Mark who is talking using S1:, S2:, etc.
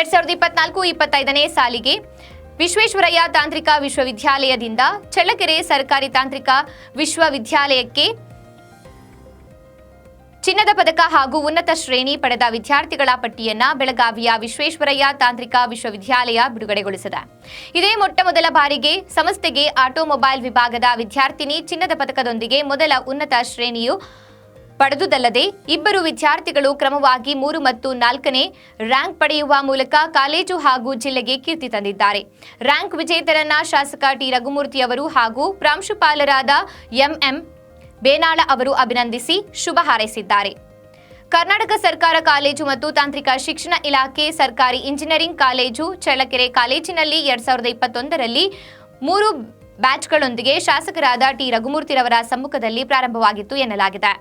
S1: ಸಾವಿರದ ಇಪ್ಪತ್ನಾಲ್ಕು ಇಪ್ಪತ್ತೈದನೇ ಸಾಲಿಗೆ ವಿಶ್ವೇಶ್ವರಯ್ಯ ತಾಂತ್ರಿಕ ವಿಶ್ವವಿದ್ಯಾಲಯದಿಂದ ಚಳ್ಳಕೆರೆ ಸರ್ಕಾರಿ ತಾಂತ್ರಿಕ ವಿಶ್ವವಿದ್ಯಾಲಯಕ್ಕೆ ಚಿನ್ನದ ಪದಕ ಹಾಗೂ ಉನ್ನತ ಶ್ರೇಣಿ ಪಡೆದ ವಿದ್ಯಾರ್ಥಿಗಳ ಪಟ್ಟಿಯನ್ನ ಬೆಳಗಾವಿಯ ವಿಶ್ವೇಶ್ವರಯ್ಯ ತಾಂತ್ರಿಕ ವಿಶ್ವವಿದ್ಯಾಲಯ ಬಿಡುಗಡೆಗೊಳಿಸಿದೆ. ಇದೇ ಮೊಟ್ಟ ಮೊದಲ ಬಾರಿಗೆ ಸಂಸ್ಥೆಗೆ ಆಟೋಮೊಬೈಲ್ ವಿಭಾಗದ ವಿದ್ಯಾರ್ಥಿನಿ ಚಿನ್ನದ ಪದಕದೊಂದಿಗೆ ಮೊದಲ ಉನ್ನತ ಶ್ರೇಣಿಯು ಪಡೆದುದಲ್ಲದೆ ಇಬ್ಬರು ವಿದ್ಯಾರ್ಥಿಗಳು ಕ್ರಮವಾಗಿ ಮೂರು ಮತ್ತು ನಾಲ್ಕನೇ ರ್ಯಾಂಕ್ ಪಡೆಯುವ ಮೂಲಕ ಕಾಲೇಜು ಹಾಗೂ ಜಿಲ್ಲೆಗೆ ಕೀರ್ತಿ ತಂದಿದ್ದಾರೆ. ರ್ಯಾಂಕ್ ವಿಜೇತರನ್ನ ಶಾಸಕ ಟಿ. ರಘುಮೂರ್ತಿ ಅವರು ಹಾಗೂ ಪ್ರಾಂಶುಪಾಲರಾದ ಎಂಎಂ ಬೇನಾಳ ಅವರು ಅಭಿನಂದಿಸಿ ಶುಭ ಹಾರೈಸಿದ್ದಾರೆ. ಕರ್ನಾಟಕ ಸರ್ಕಾರ ಕಾಲೇಜು ಮತ್ತು ತಾಂತ್ರಿಕ ಶಿಕ್ಷಣ ಇಲಾಖೆ ಸರ್ಕಾರಿ ಇಂಜಿನಿಯರಿಂಗ್ ಕಾಲೇಜು ಚಳ್ಳಕೆರೆ ಕಾಲೇಜಿನಲ್ಲಿ ಎರಡ್ ಸಾವಿರದ ಇಪ್ಪತ್ತೊಂದರಲ್ಲಿ ಮೂರು ಬ್ಯಾಚ್ಗಳೊಂದಿಗೆ ಶಾಸಕರಾದ ಟಿ. ರಘುಮೂರ್ತಿರವರ ಸಮ್ಮುಖದಲ್ಲಿ ಪ್ರಾರಂಭವಾಗಿತ್ತು ಎನ್ನಲಾಗಿದೆ.